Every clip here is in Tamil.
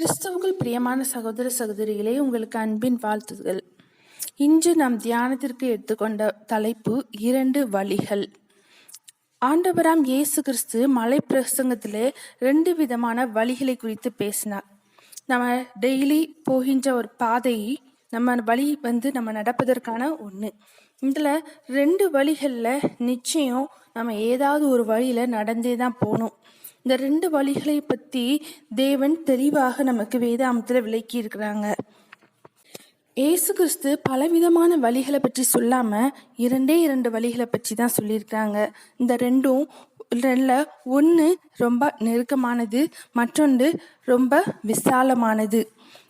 கிறிஸ்தவங்கள் பிரியமான சகோதர சகோதரிகளே உங்களுக்கு அன்பின் வாழ்த்துதல் இன்று நாம் தியானத்திற்கு எடுத்துக்கொண்ட தலைப்பு இரண்டு வழிகள். ஆண்டவராம் இயேசு கிறிஸ்து மலை பிரசங்கத்திலே ரெண்டு விதமான வழிகளை குறித்து பேசினார். நம்ம டெய்லி போகின்ற ஒரு பாதையை நம்ம வழி வந்து நம்ம நடப்பதற்கான ஒன்று இதில் ரெண்டு வழிகளில் நிச்சயம் நம்ம ஏதாவது ஒரு வழியில் நடந்தே தான் போகணும் இந்த ரெண்டு வழிகளை பற்றி தேவன் தெளிவாக நமக்கு வேதாமத்தில் விளக்கி இருக்கிறாங்க ஏசு கிறிஸ்து பலவிதமான வழிகளை பற்றி சொல்லாமல் இரண்டே இரண்டு வழிகளை பற்றி தான் சொல்லியிருக்கிறாங்க. இந்த ரெண்டும் ரெண்டில் ஒன்று ரொம்ப நெருக்கமானது மற்றொன்று ரொம்ப விசாலமானது.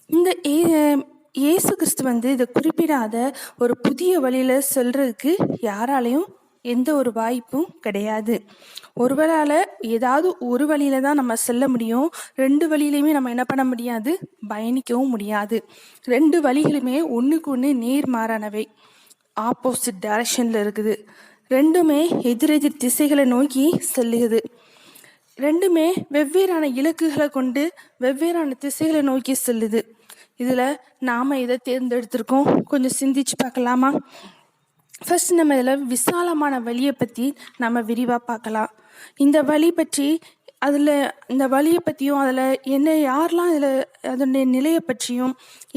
இந்த ஏ- இயேசு கிறிஸ்து வந்து இதை குறிப்பிடாத ஒரு புதிய வழியில் சொல்கிறதுக்கு யாராலையும் எந்த ஒரு வாய்ப்பும் கிடையாது. ஒருவரால் ஏதாவது ஒரு வழியில தான் நம்ம செல்ல முடியும். ரெண்டு வழியிலையுமே நம்ம என்ன பண்ண முடியாது? பயணிக்கவும் முடியாது. ரெண்டு வழிகளுமே ஒன்றுக்கு ஒன்று நேர்மாறானவை. ஆப்போசிட் டைரக்ஷனில் இருக்குது. ரெண்டுமே எதிரெதிர் திசைகளை நோக்கி செல்லுகிறது. ரெண்டுமே வெவ்வேறான இலக்குகளை கொண்டு வெவ்வேறான திசைகளை நோக்கி செல்லுது. இதில் நாம் இதை தேர்ந்தெடுத்திருக்கோம்? கொஞ்சம் சிந்திச்சு பார்க்கலாமா? ஃபர்ஸ்ட் நம்ம இதில் விசாலமான வழியை பற்றி நம்ம விரிவாக பார்க்கலாம். இந்த வழி பற்றி அதில் இந்த வழியை பற்றியும் அதில் என்ன யாரெலாம் இதில் அதனுடைய நிலையை பற்றியும்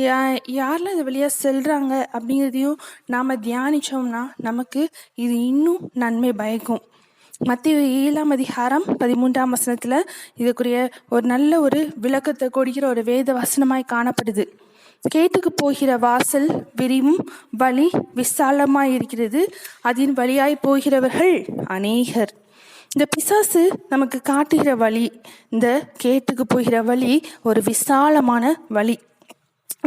யாரெலாம் யாரெல்லாம் இது வழியாக செல்கிறாங்க அப்படிங்கிறதையும் நாம் தியானித்தோம்னா நமக்கு இது இன்னும் நன்மை பயக்கும். மத்திய ஏழாம் அதிகாரம் பதிமூன்றாம் வசனத்தில் இதுக்குரிய ஒரு நல்ல ஒரு விளக்கத்தை கொடுக்கிற ஒரு வேத வசனமாய் காணப்படுது. கேட்டுக்கு போகிற வாசல் விரிவும் வழி விசாலமாய் இருக்கிறது அதன் வழியாய் போகிறவர்கள் அநேகர். இந்த பிசாசு நமக்கு காட்டுகிற வழி இந்த கேட்டுக்கு போகிற வழி ஒரு விசாலமான வழி.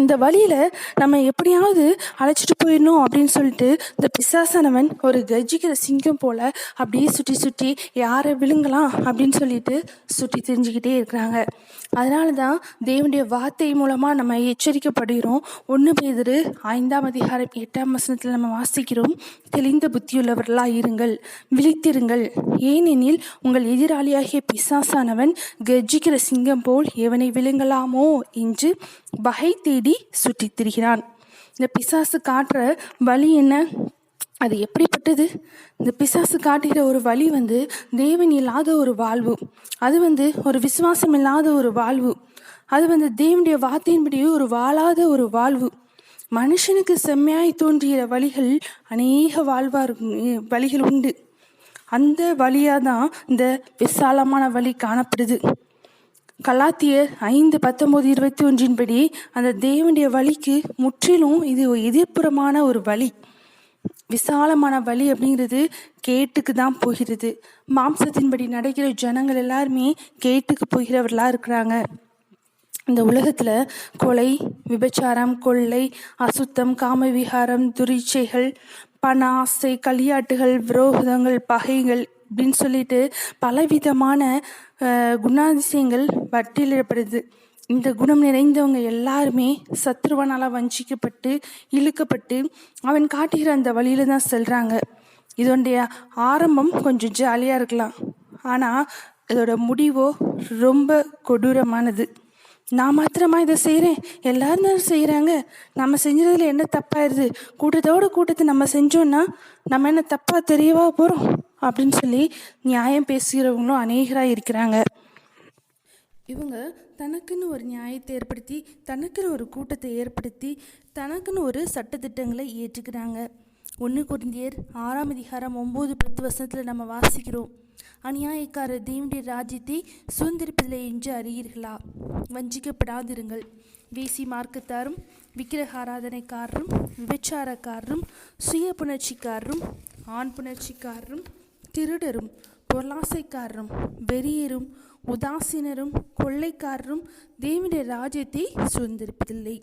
இந்த வழியில நம்ம எப்படியாவது அழைச்சிட்டு போயிடணும் அப்படின்னு சொல்லிட்டு இந்த பிசாசானவன் ஒரு கர்ஜிக்கிற சிங்கம் போல அப்படியே சுற்றி சுற்றி யாரை விழுங்கலாம் அப்படின்னு சொல்லிட்டு சுற்றி தெரிஞ்சுக்கிட்டே இருக்கிறாங்க. அதனால தான் தேவனுடைய வார்த்தை மூலமாக நம்ம எச்சரிக்கப்படுகிறோம். ஒன்று பேதரு ஐந்தாம் அதிகாரம் எட்டாம் வசனத்தில் நம்ம வாசிக்கிறோம். தெளிந்த புத்தியுள்ளவர்களாக இருங்கள் விழித்திருங்கள். ஏனெனில் உங்கள் எதிராளியாகிய பிசாசானவன் கர்ஜிக்கிற சிங்கம் போல் எவனை விழுங்கலாமோ என்று வகை தேடி சுற்றித் திரிகிறான். இந்த பிசாசு காட்டுற வழி என்ன? அது எப்படிப்பட்டது? இந்த பிசாசு காட்டுகிற ஒரு வழி வந்து தேவன் இல்லாத ஒரு வாழ்வு. அது வந்து ஒரு விசுவாசம் இல்லாத ஒரு வாழ்வு. அது வந்து தேவனுடைய வார்த்தையின்படி ஒரு வாழாத ஒரு வாழ்வு. மனுஷனுக்கு செம்மையாய் தோன்றுகிற வழிகள் அநேக வாழ்வா இருக்கும் வழிகள் உண்டு. அந்த வழியாக தான் இந்த விசாலமான வழி காணப்படுது. கலாத்தியர் ஐந்து பத்தொம்போது இருபத்தி ஒன்றின்படி அந்த தேவனுடைய வழிக்கு முற்றிலும் இது எதிர்ப்புறமான ஒரு வழி. விசாலமான வழி அப்படிங்கிறது கேட்டுக்கு தான் போகிறது. மாம்சத்தின்படி நடக்கிற ஜனங்கள் எல்லாருமே கேட்டுக்கு போகிறவர்களாக இருக்கிறாங்க. இந்த உலகத்தில் கொலை விபச்சாரம் கொள்ளை அசுத்தம் காமவிகாரம் துரிச்சைகள் பண ஆசை களியாட்டுகள் விரோதங்கள் பகைகள் அப்படின்னு சொல்லிட்டு பலவிதமான குணாதிசயங்கள் பட்டியலிடப்படுது இந்த குணம் நிறைந்தவங்க எல்லாருமே சத்ருவனால் வஞ்சிக்கப்பட்டு இழுக்கப்பட்டு அவன் காட்டுகிற அந்த வழியில தான் செல்றாங்க. இதோடைய ஆரம்பம் கொஞ்சம் ஜாலியாக இருக்கலாம். ஆனால் இதோட முடிவோ ரொம்ப கொடூரமானது. நான் மாத்திரமா இதை செய்கிறேன் எல்லாரும் தான் செய்கிறாங்க நம்ம செஞ்சதில் என்ன தப்பாயிருது? கூட்டத்தோட கூட்டத்தை நம்ம செஞ்சோன்னா நம்ம என்ன தப்பாக தெரியவா போகிறோம் அப்படின்னு சொல்லி நியாயம் பேசுகிறவங்களும் அநேகராக இருக்கிறாங்க. இவங்க தனக்குன்னு ஒரு நியாயத்தை ஏற்படுத்தி தனக்குன்னு ஒரு கூட்டத்தை ஏற்படுத்தி தனக்குன்னு ஒரு சட்டத்திட்டங்களை ஏற்றுக்கிறாங்க ஒன்று குருந்தியர் ஆறாம் அதிகாரம் ஒம்பது பத்து வருஷத்தில் நம்ம வாசிக்கிறோம். அநியாயக்காரர் தேவனுடைய ராஜ்யத்தை சுதந்திரிப்பதில்லை என்று அறியீர்களா? வஞ்சிக்கப்படாதிருங்கள். வேசி மார்க்கத்தாரும் விக்கிரக ஆராதனைக்காரரும் விபச்சாரக்காரரும் சுய புணர்ச்சிக்காரரும் ஆண் புணர்ச்சிக்காரரும் திருடரும் பொருளாசைக்காரரும் வெறியரும் உதாசீனரும் கொள்ளைக்காரரும் தேவனுடைய ராஜ்யத்தை சுதந்திரிப்பதில்லை.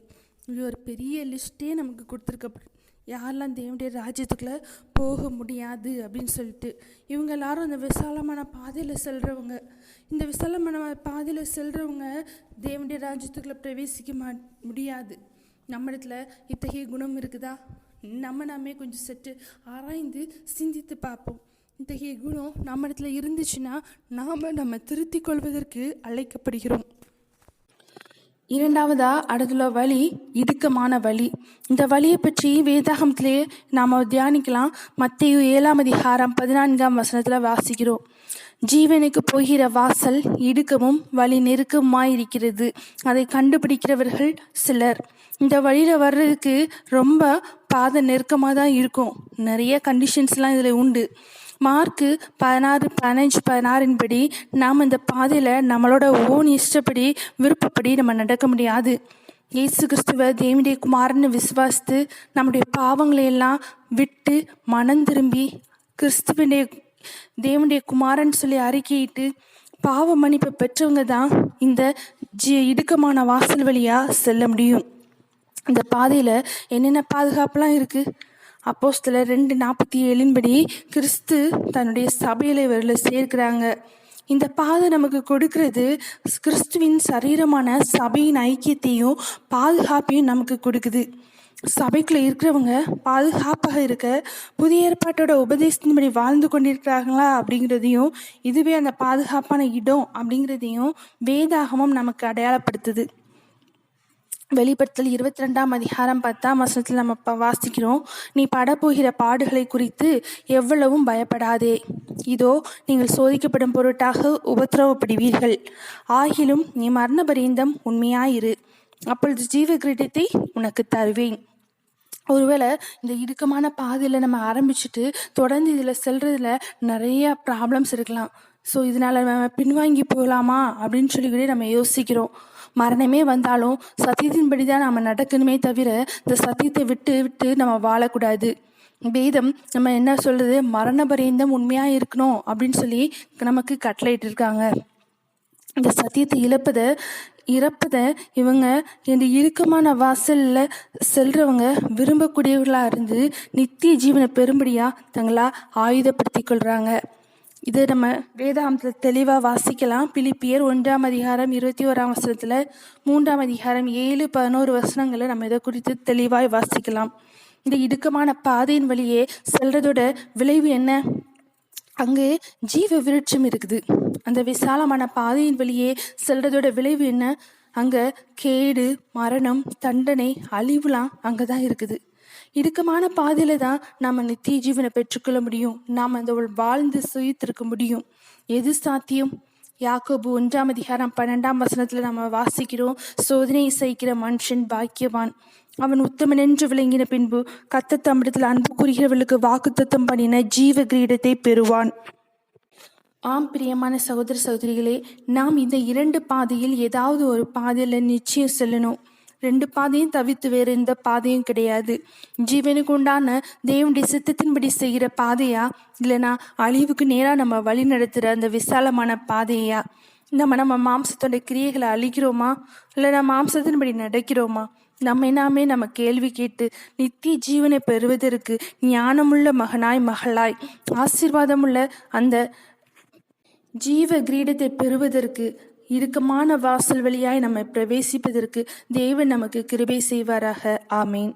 இது ஒரு பெரிய லிஸ்ட்டே நமக்கு கொடுத்துருக்க யாரெல்லாம் தேவனுடைய ராஜ்யத்துக்குள்ளே போக முடியாது அப்படின்னு சொல்லிட்டு இவங்க எல்லாரும் அந்த விசாலமான பாதையில் செல்கிறவங்க இந்த விசாலமான பாதையில் செல்கிறவங்க தேவனுடைய ராஜ்யத்துக்குள்ளே பிரவேசிக்க மா முடியாது. நம்ம இடத்துல இத்தகைய குணம் இருக்குதா? நம்ம நாமே கொஞ்சம் சற்று ஆராய்ந்து சிந்தித்து பார்ப்போம். இத்தகைய குணம் நம்ம இடத்துல இருந்துச்சுன்னா நாம் நம்ம திருத்திக் கொள்வதற்கு அழைக்கப்படுகிறோம். இரண்டாவதா அடுத்துள்ள வழி இடுக்கமான வழி. இந்த வழியை பற்றி வேதாகமத்திலேயே நாம் தியானிக்கலாம். மத்திய ஏழாம் அதிகாரம் பதினான்காம் வசனத்தில் வாசிக்கிறோம். ஜீவனுக்கு போகிற வாசல் இடுக்கமும் வழி நெருக்கமாயிருக்கிறது. அதை கண்டுபிடிக்கிறவர்கள் சிலர். இந்த வழியில் வர்றதுக்கு ரொம்ப பாதை நெருக்கமாக தான் இருக்கும். நிறைய கண்டிஷன்ஸ்லாம் இதில் உண்டு. மார்க்கு பதினாறு பதினஞ்சு பதினாறின்படி நாம் இந்த பாதையில் நம்மளோட ஓன் இஷ்டப்படி விருப்பப்படி நம்ம நடக்க முடியாது. இயேசு கிறிஸ்துவ தேவனுடைய குமாரன்னு விசுவாசித்து நம்முடைய பாவங்களை எல்லாம் விட்டு மனம் திரும்பி கிறிஸ்துவனுடைய தேவனுடைய குமாரன் சொல்லி அறிக்கையிட்டு பாவ மன்னிப்பை பெற்றவங்க தான் இந்த ஜி இடுக்கமான வாசல் வழியாக செல்ல முடியும். இந்த பாதையில் என்னென்ன பாதுகாப்புலாம் இருக்குது அப்போஸ்தில் ரெண்டு நாற்பத்தி ஏழின்படி கிறிஸ்து தன்னுடைய சபையில் இவர்களை சேர்க்கிறாங்க. இந்த பாதை நமக்கு கொடுக்கிறது கிறிஸ்துவின் சரீரமான சபையின் ஐக்கியத்தையும் பாதுகாப்பையும் நமக்கு கொடுக்குது. சபைக்குள்ள இருக்கிறவங்க பாதுகாப்பாக இருக்க புதிய ஏற்பாட்டோட உபதேசத்தின்படி வாழ்ந்து கொண்டிருக்கிறாங்களா அப்படிங்கிறதையும் இதுவே அந்த பாதுகாப்பான இடம் அப்படிங்கிறதையும் வேதாகமம் நமக்கு அடையாளப்படுத்துது. வெளிப்படுத்தல் இருபத்தி ரெண்டாம் அதிகாரம் பத்தாம் வசனத்தில் நம்ம இப்போ வாசிக்கிறோம். நீ படப்போகிற பாடுகளை குறித்து எவ்வளவும் பயப்படாதே. இதோ நீங்கள் சோதிக்கப்படும் பொருட்டாக உபத்திரவப்படுவீர்கள். ஆகிலும் நீ மரண பரியந்தம் உண்மையாயிரு. அப்பொழுது ஜீவ கிரீடத்தை உனக்கு தருவேன். ஒருவேளை இந்த இடுக்கமான பாதையில் நம்ம ஆரம்பிச்சுட்டு தொடர்ந்து இதில் செல்றதுல நிறைய ப்ராப்ளம்ஸ் இருக்கலாம். ஸோ இதனால் நம்ம பின்வாங்கி போகலாமா? அப்படின்னு சொல்லிக்கிட்டே நம்ம யோசிக்கிறோம். மரணமே வந்தாலும் சத்தியத்தின்படி தான் நம்ம நடக்கணுமே தவிர இந்த சத்தியத்தை விட்டு விட்டு நம்ம வாழக்கூடாது. வேதம் நம்ம என்ன சொல்றது? மரண பரியந்தம் உண்மையாக இருக்கணும் அப்படின்னு சொல்லி நமக்கு கட்டளையிட்டு இருக்காங்க இந்த சத்தியத்தை இழப்பதை இறப்பதை இவங்க இந்த இறுக்கமான வாசலில் செல்றவங்க விரும்பக்கூடியவர்களாக இருந்து நித்திய ஜீவனை பெரும்படியாக தங்களா ஆயுதப்படுத்தி கொள்கிறாங்க இதை நம்ம வேதாந்தத்தில் தெளிவாக வாசிக்கலாம். பிலிப்பியர் ஒன்றாம் அதிகாரம் இருபத்தி ஓராம் வசனத்தில் மூன்றாம் அதிகாரம் ஏழு பதினோரு வசனங்களை நம்ம இதை குறித்து தெளிவாய் வாசிக்கலாம். இந்த இடுக்கமான பாதையின் வழியே செல்றதோட விளைவு என்ன? அங்கே ஜீவ விருட்சம் இருக்குது. அந்த விசாலமான பாதையின் வழியே செல்றதோட விளைவு என்ன? அங்கே கேடு மரணம் தண்டனை அழிவுலாம் அங்கே தான் இருக்குது. இடுக்கமான பாதையில தான் நாம் நித்திய ஜீவனை பெற்றுக்கொள்ள முடியும். நாம் அந்த வாழ்ந்து சுயித்திருக்க முடியும். எது சாத்தியம்? யாக்கோபு ஒன்றாம் அதிகாரம் பன்னெண்டாம் வசனத்தில் நம்ம வாசிக்கிறோம் சோதனை சகிக்கிற மனுஷன் பாக்கியவான். அவன் உத்தமன் என்று விளங்கின பின்பு கத்த தம்மிடத்தில் அன்பு கூறுகிறவர்களுக்கு வாக்குத்தத்தம் பண்ணின ஜீவ கிரீடத்தை பெறுவான். ஆம் பிரியமான சகோதர சகோதரிகளே நாம் இந்த இரண்டு பாதையில் ஏதாவது ஒரு பாதையில் நிச்சயம் செல்லணும். ரெண்டு பாதையும் தவிர்த்து வேறு எந்த பாதையும் கிடையாது. ஜீவனுக்கு உண்டான தேவனுடைய சித்தத்தின்படி செய்கிற பாதையா இல்லைனா அழிவுக்கு நேராக நம்ம வழி நடத்துகிற அந்த விசாலமான பாதையா? நம்ம நம்ம மாம்சத்தோட கிரியைகளை அழிக்கிறோமா? இல்லை நம்ம மாம்சத்தின்படி நடக்கிறோமா? நம்ம நாமே நம்ம கேள்வி கேட்டு நித்திய ஜீவனை பெறுவதற்கு ஞானமுள்ள மகனாய் மகளாய். ஆசீர்வாதமுள்ள அந்த ஜீவ கிரீடத்தை பெறுவதற்கு இறுக்கமான வாசல் வழியாய் நம்மை பிரவேசிப்பதற்கு தேவன் நமக்கு கிருபை செய்வாராக. ஆமேன்.